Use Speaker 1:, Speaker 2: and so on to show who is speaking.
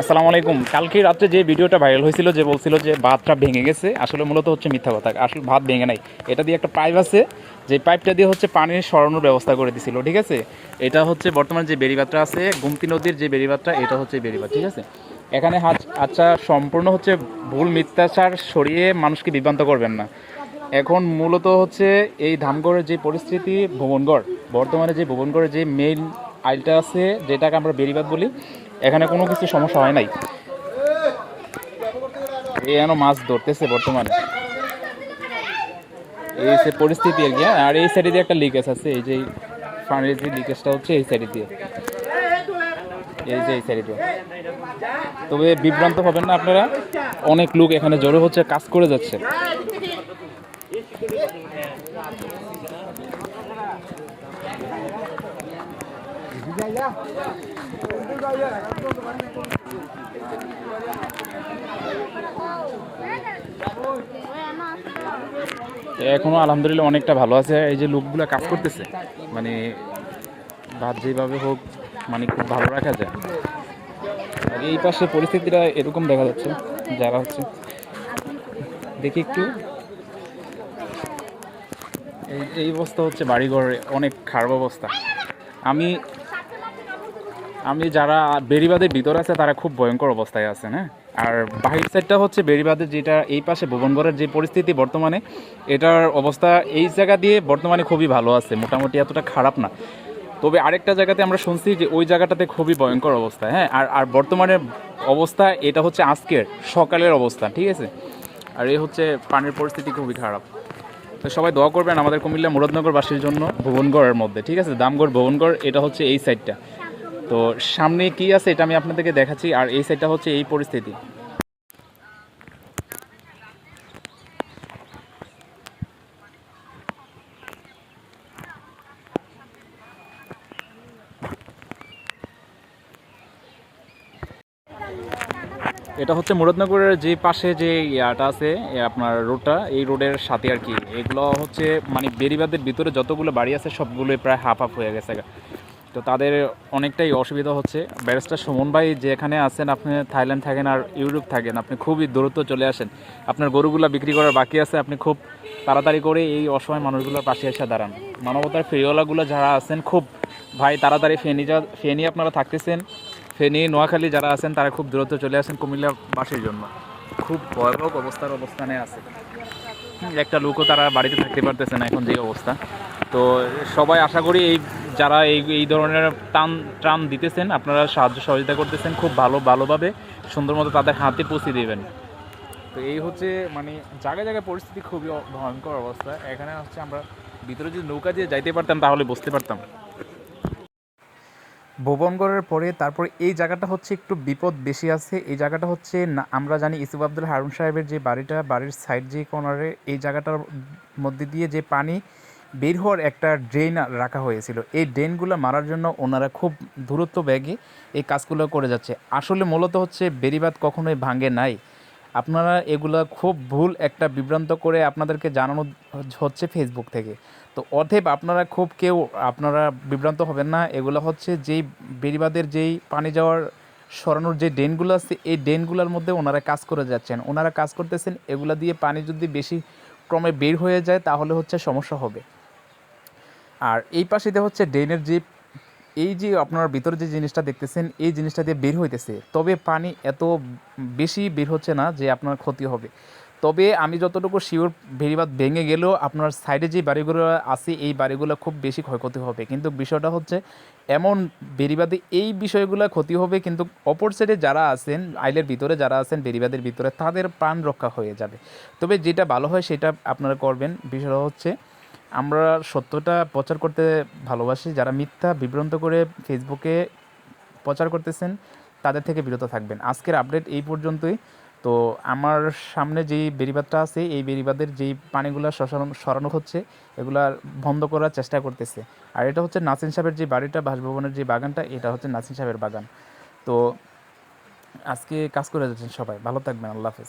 Speaker 1: আসসালামু আলাইকুম। কালকে রাত্রে যে ভিডিওটা ভাইরাল হয়েছিল যে বলছিল যে ভাতটা ভেঙে গেছে, আসলে মূলত হচ্ছে মিথ্যা কথা। আসলে ভাত ভেঙে নাই। এটা দিয়ে একটা পাইপ আছে, যে পাইপটা দিয়ে হচ্ছে পানির সরানোর ব্যবস্থা করে দিছিল, ঠিক আছে? এটা হচ্ছে বর্তমান যে বেড়িবাতটা আছে, গুমতি নদীর যে বেড়িবাতটা, এটা হচ্ছে বেড়িবাত, ঠিক আছে? এখানে আচ্ছা সম্পূর্ণ হচ্ছে ভুল মিথ্যাচার সরিয়ে মানুষকে বিভ্রান্ত করবেন না। এখন মূলত হচ্ছে এই ধামগড়ের যে পরিস্থিতি, ভুবনগড়, বর্তমানে যে ভুবনগড়ের যে মেইন আইলটা আছে, যেটাকে আমরা বেরিবাদ বলি, এখানে কোনো কিছু সমস্যা হয় নাই। এ যেন মাছ ধরতেছে বর্তমানে। এই সে পরিস্থিতি আর কি হ্যাঁ? আর এই সাইডে দিয়ে একটা লিকেজ আছে, এই যে পানির যে লিকেজটা হচ্ছে এই সাইডে দিয়ে। এই যে এই সাইডে দিয়ে। তবে বিভ্রান্ত হবেন না আপনারা, অনেক লোক এখানে জড়ো হচ্ছে, কাজ করে যাচ্ছে। এখনও আলহামদুলিল্লাহ অনেকটা ভালো আছে। এই যে লোকগুলো কাজ করতেছে মানে ভাত যেভাবে হোক মানে খুব ভালো রাখা যায়। আর এই পাশে পরিস্থিতিটা এরকম দেখা যাচ্ছে, যারা হচ্ছে, দেখি একটু। এই এই অবস্থা হচ্ছে বাড়িঘরে, অনেক খারাপ অবস্থা। আমি আমি যারা বেড়িবাদের ভিতরে আছে, তারা খুব ভয়ঙ্কর অবস্থায় আছেন হ্যাঁ? আর বাহির সাইডটা হচ্ছে বেড়িবাদের যেটা এই পাশে ভুবনগড়ের যে পরিস্থিতি বর্তমানে, এটার অবস্থা এই জায়গা দিয়ে বর্তমানে খুবই ভালো আছে, মোটামুটি এতটা খারাপ না। তবে আরেকটা জায়গাতে আমরা শুনছি যে ওই জায়গাটাতে খুবই ভয়ঙ্কর অবস্থা হ্যাঁ? আর আর বর্তমানে অবস্থা এটা হচ্ছে আজকের, সকালের অবস্থা, ঠিক আছে? আর এই হচ্ছে পানির পরিস্থিতি খুবই খারাপ। তো সবাই দোয়া করবেন আমাদের কুমিল্লা মুরাদনগরবাসীর জন্য ভুবনগড়ের মধ্যে, ঠিক আছে? দামগড় ভুবনগড় এটা হচ্ছে এই সাইডটা তো সামনে কি আছে এটা আমি আপনাদেরকে দেখাচ্ছি, আর এই সাইডটা হচ্ছে এই পরিস্থিতি। এটা হচ্ছে মুরাদনগরের যে পাশে যে ইয়াটা আছে আপনার রোডটা, এই রোডের সাথে আর কি। এগুলো হচ্ছে মানে বেরিবাদের ভিতরে যতগুলো বাড়ি আছে, সবগুলোই প্রায় হাফ হাফ হয়ে গেছে। তো তাদের অনেকটাই অসুবিধা হচ্ছে। ব্যারিস্টার সুমন ভাই যেখানে আছেন, আপনি থাইল্যান্ড থাকেন আর ইউরোপ থাকেন, আপনি খুবই দূরত্ব চলে আসেন। আপনার গরুগুলো বিক্রি করার বাকি আছে, আপনি খুব তাড়াতাড়ি করে এই অসহায় মানুষগুলোর পাশে এসে দাঁড়ান। মানবতার ফেরিওয়ালাগুলো যারা আছেন, খুব ভাই তাড়াতাড়ি ফেনি যা, ফেনি আপনারা থাকতেছেন। ফেনী, নোয়াখালী যারা আছেন, তারা খুব দূরত্ব চলে আসেন কুমিল্লাবাসীর জন্য। খুব ভয়াবহ অবস্থার অবস্থানে আছে। একটা লোকও তারা বাড়িতে থাকতে পারতেছে না এখন যে অবস্থা। তো সবাই আশা করি এই যারা এই এই ধরনের টান ত্রাণ দিতেছেন আপনারা সাহায্য সহযোগিতা করতেছেন খুব ভালো ভালোভাবে সুন্দর মতো তাদের হাতে পৌঁছে দেবেন। তো এই হচ্ছে মানে জায়গায় জায়গায় পরিস্থিতি খুবই ভয়ঙ্কর অবস্থা। এখানে হচ্ছে আমরা ভিতরে যদি নৌকা দিয়ে যাইতে পারতাম তাহলে বুঝতে পারতাম। ভুবনগড়ের পরে তারপর এই জায়গাটা হচ্ছে একটু বিপদ বেশি আছে। এই জায়গাটা হচ্ছে না আমরা জানি ইসুফ আব্দুল হারুন সাহেবের যে বাড়িটা বাড়ির সাইড যে কর্নারে এই জায়গাটার মধ্যে দিয়ে যে পানি বের হওয়ার একটা ড্রেন রাখা হয়েছিল। এই ড্রেনগুলো মারার জন্য ওনারা খুব দূরত্ব ব্যাগে এই কাজগুলো করে যাচ্ছে। আসলে মূলত হচ্ছে বেরিবাদ কখনোই ভাঙে নাই। আপনারা এগুলা খুব ভুল একটা বিভ্রান্ত করে আপনাদেরকে জানানো হচ্ছে ফেসবুক থেকে। তো অথেব আপনারা খুব কেউ, আপনারা বিভ্রান্ত হবেন না। এগুলো হচ্ছে যেই বেরিবাদের যেই পানি যাওয়ার, সরানোর যে ড্রেনগুলো আছে, এই ড্রেনগুলোর মধ্যে ওনারা কাজ করে যাচ্ছেন। ওনারা কাজ করতেছেন, এগুলা দিয়ে পানি যদি বেশি ক্রমে বের হয়ে যায়, তাহলে হচ্ছে সমস্যা হবে। আর এই পাশে দিয়ে হচ্ছে ড্রেনের যে এই যে আপনার ভিতরে যে জিনিসটা দেখতেছেন, এই জিনিসটা দিয়ে বের হইতেছে। তবে পানি এত বেশি বের হচ্ছে না যে আপনার ক্ষতি হবে। তবে আমি যতটুকু শিওর ভেরিবাদ ভেঙে গেলেও আপনার সাইডে যে বাড়িগুলো আছে, এই বাড়িগুলো খুব বেশি ক্ষয়ক্ষতি হবে। কিন্তু বিষয়টা হচ্ছে এমন বেরিবাদে এই বিষয়গুলো ক্ষতি হবে, কিন্তু অপর সাইডে যারা আছেন, আইলের ভিতরে যারা আছেন বেরিবাদের ভিতরে তাদের প্রাণ রক্ষা হয়ে যাবে। তবে যেটা ভালো হয় সেটা আপনারা করবেন। বিষয়টা হচ্ছে আমরা সত্যটা প্রচার করতে ভালোবাসি। যারা মিথ্যা বিভ্রান্ত করে ফেসবুকে প্রচার করতেছেন, তাদের থেকে বিরত থাকবেন। আজকের আপডেট এই পর্যন্তই। তো আমার সামনে যেই বেরিবাদটা আছে, এই বেরিবাদের যেই পানিগুলো সরানো সরানো হচ্ছে, এগুলা বন্ধ করার চেষ্টা করতেছে। আর এটা হচ্ছে নাসিন সাহেবের যে বাড়িটা, বাসভবনের যে বাগানটা, এটা হচ্ছে নাসিন সাহেবের বাগান। তো আজকে কাজ করে যাচ্ছেন সবাই। ভালো থাকবেন। আল্লাহ হাফেজ।